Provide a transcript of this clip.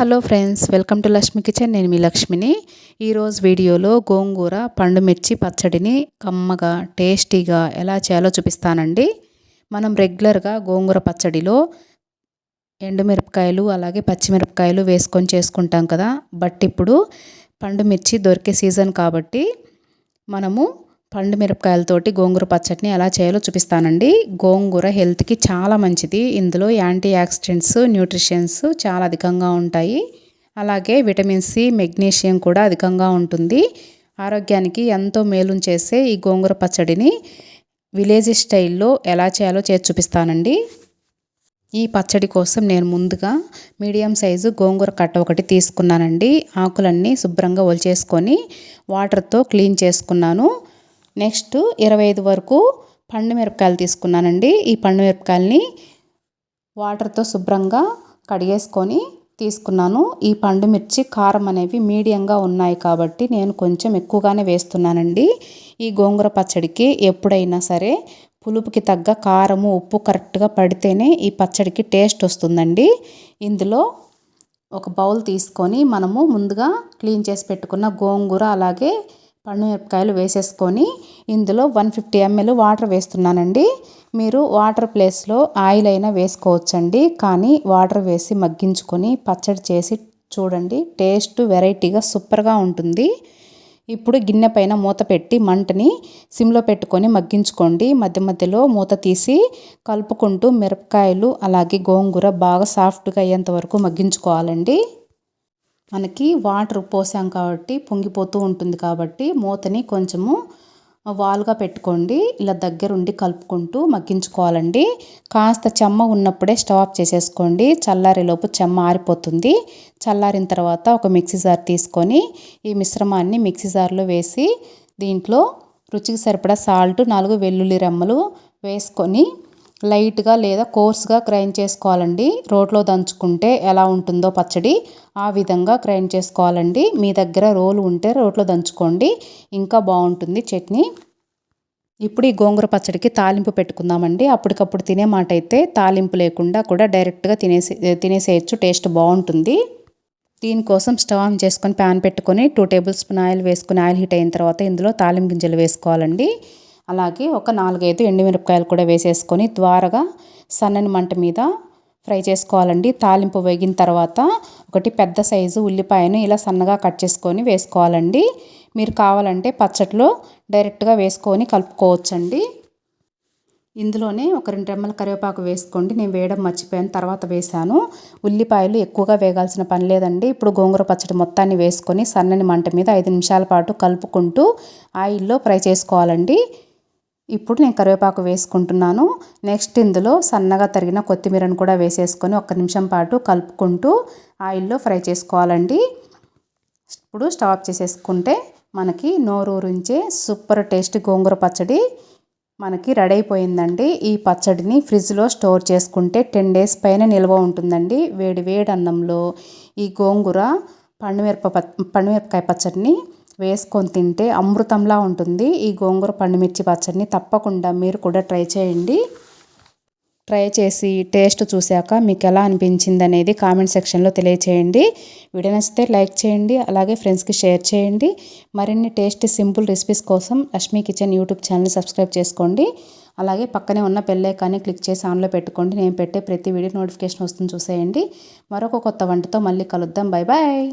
Hello friends welcome to Lakshmi kitchen. నేను మీ లక్ష్మిని. ఈరోజు వీడియోలో గోంగూర పండు మిర్చి పచ్చడిని కమ్మగా టేస్టీగా ఎలా చేయాలో చూపిస్తానండి. మనం రెగ్యులర్గా గోంగూర పచ్చడిలో ఎండుమిరపకాయలు అలాగే పచ్చిమిరపకాయలు వేసుకొని చేసుకుంటాం కదా. బట్ ఇప్పుడు పండు మిర్చి దొరికే సీజన్ కాబట్టి మనము పండు మిరపకాయలతోటి గోంగూర పచ్చడిని ఎలా చేయాలో చూపిస్తానండి. గోంగూర హెల్త్కి చాలా మంచిది. ఇందులో యాంటీ ఆక్సిడెంట్స్ న్యూట్రిషన్స్ చాలా అధికంగా ఉంటాయి. అలాగే విటమిన్ సి మెగ్నీషియం కూడా అధికంగా ఉంటుంది. ఆరోగ్యానికి ఎంతో మేలు చేసే ఈ గోంగూర పచ్చడిని విలేజ్ స్టైల్లో ఎలా చేయాలో చేసి చూపిస్తానండి. ఈ పచ్చడి కోసం నేను ముందుగా మీడియం సైజు గోంగూర కట్ట ఒకటి తీసుకున్నానండి. ఆకులన్నీ శుభ్రంగా ఒలిచేసుకొని వాటర్తో క్లీన్ చేసుకున్నాను. నెక్స్ట్ ఇరవై ఐదు వరకు పండు మిరపకాయలు తీసుకున్నానండి. ఈ పండు మిరపకాయలని వాటర్తో శుభ్రంగా కడిగేసుకొని తీసుకున్నాను. ఈ పండు మిర్చి కారం అనేవి మీడియంగా ఉన్నాయి కాబట్టి నేను కొంచెం ఎక్కువగానే వేస్తున్నానండి. ఈ గోంగూర పచ్చడికి ఎప్పుడైనా సరే పులుపుకి తగ్గ కారము ఉప్పు కరెక్ట్గా పడితేనే ఈ పచ్చడికి టేస్ట్ వస్తుందండి. ఇందులో ఒక బౌల్ తీసుకొని మనము ముందుగా క్లీన్ చేసి పెట్టుకున్న గోంగూర అలాగే మిరపకాయలు వేసేసుకొని ఇందులో వన్ ఫిఫ్టీ ఎంఎల్ వాటర్ వేస్తున్నానండి. మీరు వాటర్ ప్లేస్లో ఆయిల్ అయినా వేసుకోవచ్చండి. కానీ వాటర్ వేసి మగ్గించుకొని పచ్చడి చేసి చూడండి. టేస్ట్ వెరైటీగా సూపర్గా ఉంటుంది. ఇప్పుడు గిన్నె పైన మూత పెట్టి మంటని సిమ్లో పెట్టుకొని మగ్గించుకోండి. మధ్య మధ్యలో మూత తీసి కలుపుకుంటూ మిరపకాయలు అలాగే గోంగూర బాగా సాఫ్ట్గా అయ్యేంత వరకు మగ్గించుకోవాలండి. మనకి వాటర్ పోసాం కాబట్టి పొంగిపోతూ ఉంటుంది కాబట్టి మూతని కొంచెము వాల్గా పెట్టుకోండి. ఇలా దగ్గరుండి కలుపుకుంటూ మగ్గించుకోవాలండి. కాస్త చెమ్మ ఉన్నప్పుడే స్టవ్ ఆఫ్ చేసేసుకోండి. చల్లారేలోపు చెమ్మ ఆరిపోతుంది. చల్లారిన తర్వాత ఒక మిక్సీ జార్ తీసుకొని ఈ మిశ్రమాన్ని మిక్సీ జార్లో వేసి దీంట్లో రుచికి సరిపడా సాల్ట్ నాలుగు వెల్లుల్లి రెమ్మలు వేసుకొని లైట్గా లేదా కోర్స్గా గ్రైండ్ చేసుకోవాలండి. రోట్లో దంచుకుంటే ఎలా ఉంటుందో పచ్చడి ఆ విధంగా గ్రైండ్ చేసుకోవాలండి. మీ దగ్గర రోలు ఉంటే రోట్లో దంచుకోండి. ఇంకా బాగుంటుంది చట్నీ. ఇప్పుడు ఈ గోంగూర పచ్చడికి తాలింపు పెట్టుకుందామండి. అప్పటికప్పుడు తినే మాట అయితే తాలింపు లేకుండా కూడా డైరెక్ట్గా తినేసి తినేసేయచ్చు. టేస్ట్ బాగుంటుంది. దీనికోసం స్టవ్ ఆన్ చేసుకొని ప్యాన్ పెట్టుకొని టూ టేబుల్ స్పూన్ ఆయిల్ వేసుకుని ఆయిల్ హీట్ అయిన తర్వాత ఇందులో తాలింపు గింజలు వేసుకోవాలండి. అలాగే ఒక నాలుగైదు ఎండుమిరపకాయలు కూడా వేసేసుకొని ద్వారగా సన్నని మంట మీద ఫ్రై చేసుకోవాలండి. తాలింపు వేగిన తర్వాత ఒకటి పెద్ద సైజు ఉల్లిపాయను ఇలా సన్నగా కట్ చేసుకొని వేసుకోవాలండి. మీరు కావాలంటే పచ్చట్లో డైరెక్ట్గా వేసుకొని కలుపుకోవచ్చండి. ఇందులోనే ఒక రెండు రెమ్మల కరివేపాకు వేసుకోండి. నేను వేయడం మర్చిపోయాను. తర్వాత వేశాను. ఉల్లిపాయలు ఎక్కువగా వేగాల్సిన పని లేదండి. ఇప్పుడు గోంగూర పచ్చడి మొత్తాన్ని వేసుకొని సన్నని మంట మీద ఐదు నిమిషాల పాటు కలుపుకుంటూ ఆయిల్లో ఫ్రై చేసుకోవాలండి. ఇప్పుడు నేను కరివేపాకు వేసుకుంటున్నాను. నెక్స్ట్ ఇందులో సన్నగా తరిగిన కొత్తిమీరను కూడా వేసేసుకొని ఒక్క నిమిషం పాటు కలుపుకుంటూ ఆయిల్లో ఫ్రై చేసుకోవాలండి. ఇప్పుడు స్టవ్ చేసేసుకుంటే మనకి నోరూరించే సూపర్ టేస్ట్ గోంగూర పచ్చడి మనకి రెడీ అయిపోయిందండి. ఈ పచ్చడిని ఫ్రిడ్జ్లో స్టోర్ చేసుకుంటే టెన్ డేస్ పైన నిల్వ ఉంటుందండి. వేడి వేడి అన్నంలో ఈ గోంగూర పండుమిరప పండుమిరపకాయ పచ్చడిని వేసుకొని తింటే అమృతంలా ఉంటుంది. ఈ గోంగూర పండుమిర్చి పచ్చడిని తప్పకుండా మీరు కూడా ట్రై చేయండి. ట్రై చేసి టేస్ట్ చూశాక మీకు ఎలా అనిపించింది అనేది కామెంట్ సెక్షన్లో తెలియచేయండి. వీడియో నచ్చితే లైక్ చేయండి అలాగే ఫ్రెండ్స్కి షేర్ చేయండి. మరిన్ని టేస్ట్ సింపుల్ రెసిపీస్ కోసం Lakshmi kitchen YouTube channel subscribe చేసుకోండి. అలాగే పక్కనే ఉన్న బెల్లైకాన్ని క్లిక్ చేసి ఆన్లో పెట్టుకోండి. నేను పెట్టే ప్రతి వీడియో నోటిఫికేషన్ వస్తుంది చూసేయండి. మరొక కొత్త వంటతో మళ్ళీ కలుద్దాం. Bye bye